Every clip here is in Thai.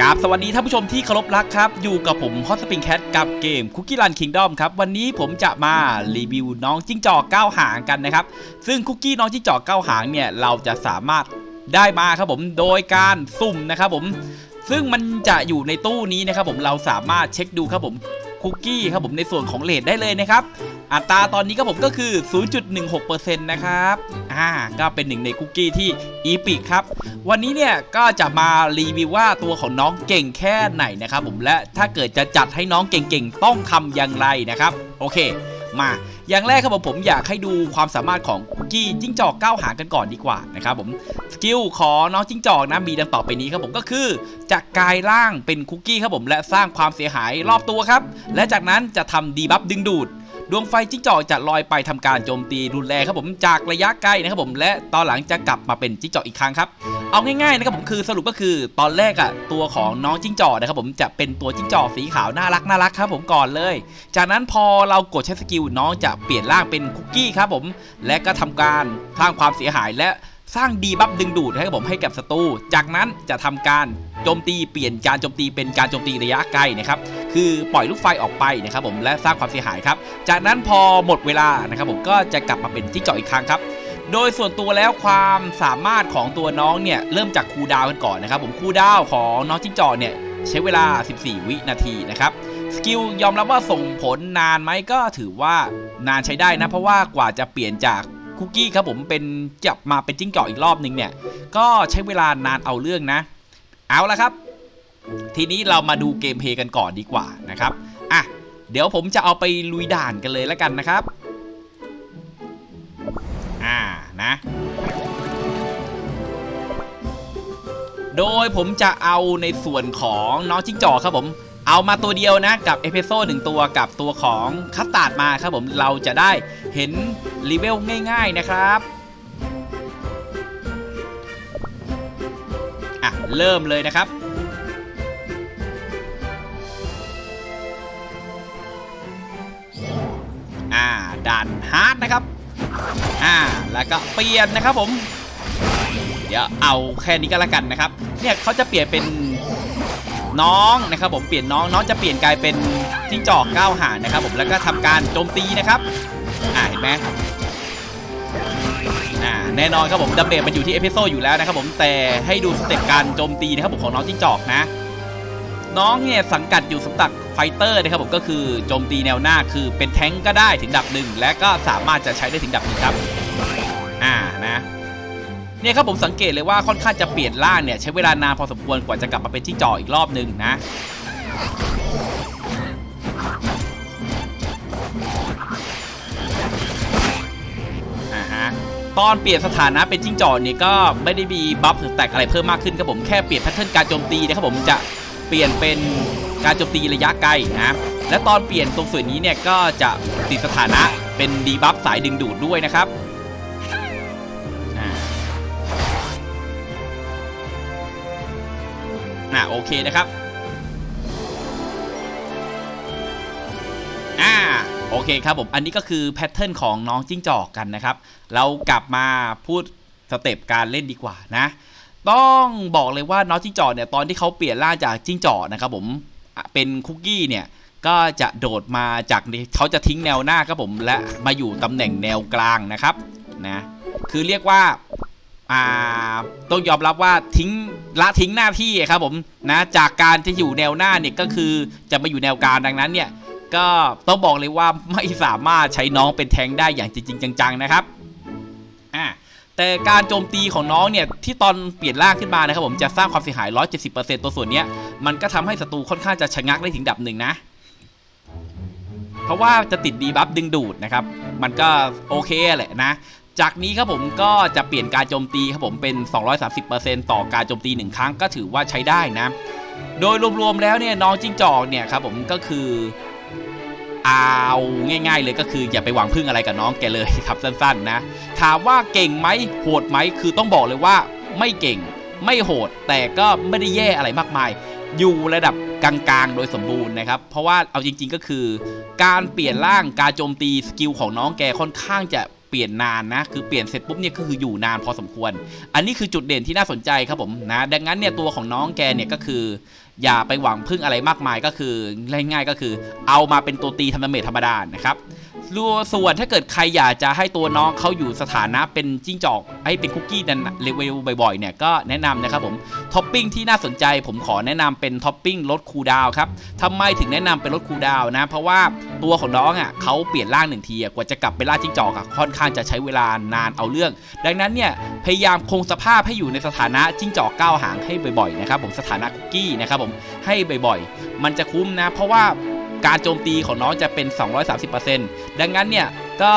กราบสวัสดีท่านผู้ชมที่เคารพรักครับ อยู่กับผมฮอตสปริงแคทกับเกมคุกกี้รันคิงดอมครับ วันนี้ผมจะมารีวิวน้องจิ้งจอกเก้าหางกันนะครับ ซึ่งคุกกี้น้องจิ้งจอกเก้าหางเนี่ย เราจะสามารถได้มาครับผมโดยการสุ่มนะครับผมซึ่งมันจะอยู่ในตู้นี้นะครับผมเราสามารถเช็คดูครับผม คุกกี้ครับผมในส่วนของเลทได้เลยนะครับอัตราตอนนี้ก็ผมก็คือ 0.16%นะครับ อ่า ก็เป็นหนึ่งในคุกกี้ที่อีพิกครับ วันนี้เนี่ยก็จะมารีวิวว่าตัวของน้องเก่งแค่ไหนนะครับผม และถ้าเกิดจะจัดให้น้องเก่งๆ ต้องทำอย่างไรนะครับ โอเค มา อย่างแรกครับผมผมอยากให้ดูความสามารถของคุกกี้จิ้งจอกก้าวหางกันก่อนดีกว่านะครับผมสกิลของน้องจิ้งจอกนะมีดังต่อไปนี้ครับผมก็คือจะกลายร่างเป็นคุกกี้ครับผมและสร้างความเสียหายรอบตัวครับและจากนั้นจะทำดีบัฟดึงดูด ดวงไฟจิ้งจอกจะลอยไปทำการโจมตีรุนแรงครับผมจากระยะใกล้นะครับผมและตอนหลังจะกลับมาเป็นจิ้งจอกอีกครั้งครับเอาง่ายๆนะครับผมคือสรุปก็คือตอนแรกอะตัวของน้องจิ้งจอกนะครับผมจะเป็นตัวจิ้งจอกสีขาวน่ารักน่ารักครับผมก่อนเลย จากนั้นพอเรากดใช้สกิลน้องจะเปลี่ยนร่างเป็นคุกกี้ครับผมและก็ทำการสร้างความเสียหายและ สร้างดีบัฟดึงดูดให้กับผมให้กับศัตรูจากนั้นจะทำการโจมตีเปลี่ยนการโจมตีเป็นการโจมตีระยะไกลนะครับคือปล่อยลูกไฟออกไปนะครับผมและสร้างความเสียหายครับ จากนั้นพอหมดเวลานะครับผมก็จะกลับมาเป็นจิ้งจอกอีกครั้งครับโดยส่วนตัวแล้วความสามารถของตัวน้องเนี่ยเริ่มจากคูดาวกันก่อนนะครับผมคูดาวของน้องจิ้งจอกเนี่ยใช้เวลา 14 วินาทีนะครับสกิลยอมรับว่าส่งผลนานไหมก็ถือว่านานใช้ได้นะเพราะว่ากว่าจะเปลี่ยนจาก คุกกี้ครับผมเป็นจับมาเป็นจิ้งจอกอีกรอบนึงเนี่ย ก็ใช้เวลานานเอาเรื่องนะ เอาละครับ ทีนี้เรามาดูเกมเพย์กันก่อนดีกว่านะครับอะเดี๋ยวผมจะเอาไปลุยด่านกันเลยแล้วกันนะครับอ่านะโดยผมจะเอาในส่วนของน้องจิ้งจอกครับผม เอามาตัวเดียวนะกับเอเพโซดหนึ่งตัวกับตัวของคัสตาร์ดมาครับผมเราจะได้เห็นรีเวลง่าย ๆนะครับอะเริ่มเลยนะครับอ่าด่านฮาร์ดนะครับอ่าแล้วก็เปลี่ยนนะครับผม เดี๋ยวเอาแค่นี้ก็แล้วกันนะครับ เนี่ยเขาจะเปลี่ยนเป็น น้องนะครับผมเปลี่ยนน้องน้องจะเปลี่ยนกลายเป็นจิ้งจอกก้าวหางนะครับผมแล้วก็ทำการโจมตีนะครับอ่าเห็นไหมอ่าแน่นอนครับผมดัมเบลมันอยู่ที่เอพิโซดอยู่แล้วนะครับผมแต่ให้ดูสเต็ปการโจมตีนะครับผมของน้องจิ้งจอกนะ น้องเนี่ยสังกัดอยู่สำนักไฟเตอร์นะครับผมก็คือโจมตีแนวหน้าคือเป็นแท้งก็ได้ถึงดับหนึ่งและก็สามารถจะใช้ได้ถึงดับหนึ่งครับ เนี่ยครับผมสังเกตเลยว่าค่อนข้างจะเปลี่ยนร่างเนี่ยใช้เวลานานพอสมควรกว่าจะกลับมาเป็นจิ้งจออีกรอบหนึ่งนะอ่าฮะตอนเปลี่ยนสถานะเป็นจิ้งจอกเนี่ยก็ไม่ได้มีบัฟหรือแตกอะไรเพิ่มมากขึ้นครับผมแค่เปลี่ยนแพทเทิร์นการโจมตีนะครับผมจะเปลี่ยนเป็นการโจมตีระยะไกลนะและตอนเปลี่ยนตรงส่วนนี้เนี่ยก็จะติดสถานะเป็นดีบัฟสายดึงดูดด้วยนะครับ อ่าโอเคนะครับอ่าโอเคครับผมอันนี้ก็คือแพทเทิร์นของน้องจิ้งจอกกันนะครับ เรากลับมาพูดสเต็ปการเล่นดีกว่านะ ต้องบอกเลยว่าน้องจิ้งจอกเนี่ยตอนที่เขาเปลี่ยนร่างจากจิ้งจอกนะครับผมเป็นคุกกี้เนี่ยก็จะโดดมาจากเขาจะทิ้งแนวหน้าครับผมและมาอยู่ตำแหน่งแนวกลางนะครับนะคือเรียกว่า อ่าต้องยอมรับว่าทิ้งละทิ้งหน้าที่ครับผมนะจากการที่อยู่แนวหน้าเนี่ยก็คือจะมาอยู่แนวกลางดังนั้นเนี่ยก็ต้องบอกเลยว่าไม่สามารถใช้น้องเป็นแทงได้อย่างจริง ๆ จังๆนะครับอ่าแต่การโจมตีของน้องเนี่ยที่ตอนเปลี่ยนร่างขึ้นมานะครับผมจะสร้างความเสียหาย 170%ตัวส่วนเนี้ยมันก็ทำให้ศัตรูค่อนข้างจะชะงักได้ถึงดับหนึ่งนะ เพราะว่าจะติดดีบัฟดึงดูดนะครับ มันก็โอเคแหละนะ จากนี้ครับผมก็จะเปลี่ยนการโจมตีครับผมเป็น 230%ต่อการโจมตี 1 ครั้งก็ถือว่าใช้ได้นะ โดยรวมๆแล้วเนี่ยน้องจิ้งจอกเนี่ยครับผมก็คือเอาง่าย ๆ เลยก็คืออย่าไปหวังพึ่งอะไรกับน้องแกเลยครับสั้นๆนะ ถามว่าเก่งไหมโหดไหมคือต้องบอกเลยว่าไม่เก่งไม่โหดแต่ก็ไม่ได้แย่อะไรมากมาย อยู่ระดับกลางๆ โดยสมบูรณ์นะครับ เพราะว่าเอาจริง ๆก็คือ การเปลี่ยนร่างการโจมตีสกิลของน้องแกค่อนข้างจะ เปลี่ยนนานนะ คือเปลี่ยนเสร็จปุ๊บเนี่ยก็คืออยู่นานพอสมควร อันนี้คือจุดเด่นที่น่าสนใจครับผมนะ ดังนั้นเนี่ยตัวของน้องแกเนี่ยก็คือ อย่าไปหวังพึ่งอะไรมากมายก็คือง่ายๆก็คือ เอามาเป็นตัวตีทำดาเมจธรรมดานะครับ รัวส่วนถ้าเกิดใครอยากจะให้ตัวน้องเขาอยู่สถานะเป็นจิ้งจอกให้เป็นคุกกี้นันเลเวลบ่อยๆเนี่ยก็แนะนำนะครับผมท็อปปิ้งที่น่าสนใจผมขอแนะนำเป็นท็อปปิ้งลดคูดาวครับทำไมถึงแนะนำเป็นลดคูดาวนะ เพราะว่าตัวของน้องอะเขาเปลี่ยนร่างหนึ่งทีกว่าจะกลับไปล่าจิ้งจอกอะค่อนข้างจะใช้เวลานานเอาเรื่อง ดังนั้นเนี่ยพยายามคงสภาพให้อยู่ในสถานะจิ้งจอกก้าวหางให้บ่อยๆนะครับผมสถานะคุกกี้นะครับผมให้บ่อยๆ มันจะคุ้มนะ เพราะว่า การโจมตีของน้องจะเป็น 230%ดังนั้นเนี่ยก็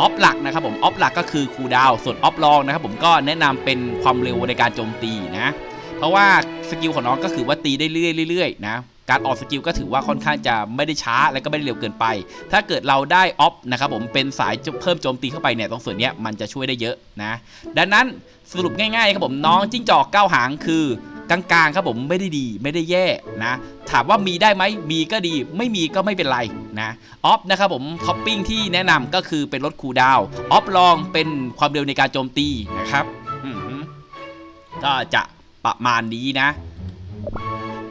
ออฟหลักนะครับผมออฟหลักก็คือคูดาวส่วนออฟรองนะครับผมก็แนะนำเป็นความเร็วในการโจมตีนะ เพราะว่าสกิลของน้องก็คือว่าตีได้เรื่อยๆนะการออกสกิลก็ถือว่าค่อนข้างจะไม่ได้ช้าและก็ไม่ได้เร็วเกินไป ถ้าเกิดเราได้ออฟนะครับผมเป็นสายเพิ่มโจมตีเข้าไปเนี่ยตรงส่วนนี้มันจะช่วยได้เยอะนะ ดังนั้นสรุปง่ายๆครับผมน้องจิ้งจอกเก้าหางคือ กลางๆครับผมไม่ได้ดีไม่ได้แย่นะ ถามว่ามีได้ไหมมีก็ดี ไม่มีก็ไม่เป็นไรนะออฟนะครับผมท็อปปิ้งที่แนะนำก็คือเป็นลดคูดาวออฟลองเป็นความเร็วในการโจมตีนะครับก็จะประมาณนี้นะ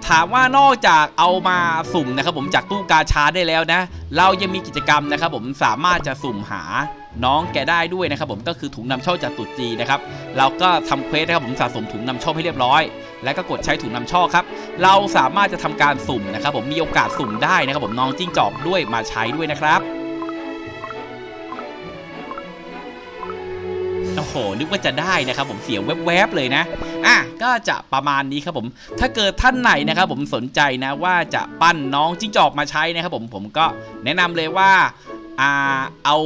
ถามว่านอกจากเอามาสุ่มนะครับผมจากตู้กาชาได้แล้วนะ เรายังมีกิจกรรมนะครับผมสามารถจะสุ่มหาน้องแกได้ด้วยนะครับผมก็คือถุงนำโชคจากตุจีนะครับ เราก็ทำเควสนะครับผมสะสมถุงนำโชคให้เรียบร้อย แล้วก็กดใช้ถุงนำโชคครับ เราสามารถจะทำการสุ่มนะครับ ผมมีโอกาสสุ่มได้นะครับ ผมน้องจิ้งจอกด้วยมาใช้ด้วยนะครับโอ้โห นึกว่าจะได้นะครับผมเสียงแวบๆเลยนะ อะ ก็จะประมาณนี้ครับผม ถ้าเกิดท่านไหนนะครับผมสนใจนะว่าจะปั้นน้องจิ้งจอกมาใช้นะครับผม ผมก็แนะนำเลยว่า อ่าเอา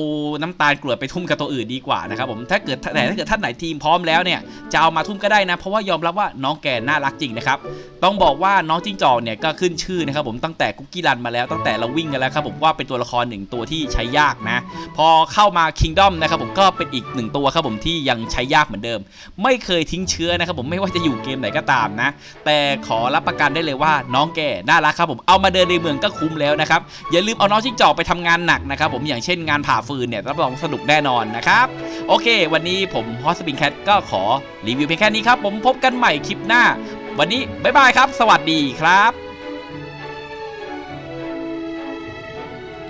น้ำตาลกรวดไปทุ่มกับตัวอื่นดีกว่านะครับผมถ้าเกิดแต่ถ้าเกิดท่านไหนทีมพร้อมแล้วเนี่ยจะเอามาทุ่มก็ได้นะ เพราะว่ายอมรับว่าน้องแกน่ารักจริงนะครับต้องบอกว่าน้องจิ้งจอกเนี่ยก็ขึ้นชื่อนะครับผมตั้งแต่กุ๊กกี้รันมาแล้วตั้งแต่เราวิ่งกันแล้วครับผมว่าเป็นตัวละครหนึ่งตัวที่ใช้ยากนะ พอเข้ามา Kingdom นะครับผมก็เป็นอีกหนึ่งตัวครับผมที่ยังใช้ยากเหมือนเดิม ไม่เคยทิ้งเชื้อนะครับผมไม่ว่าจะอยู่เกมไหนก็ตามนะ แต่ขอรับประกันได้เลยว่าน้องแกน่ารักครับผมเอามาเดินในเมืองก็คุ้มแล้วนะครับอย่าลืมเอาน้องจิ้งจอกไปทำงานหนักนะครับผมอย่างเช่นงานผ่าฟืนเนี่ยรับรองสนุกแน่นอนนะครับ โอเค วันนี้ผมฮอสปินแคทก็ขอรีวิวเพียงแค่นี้ครับ ผมพบกันใหม่คลิปหน้า วันนี้บ๊ายบายครับ สวัสดีครับ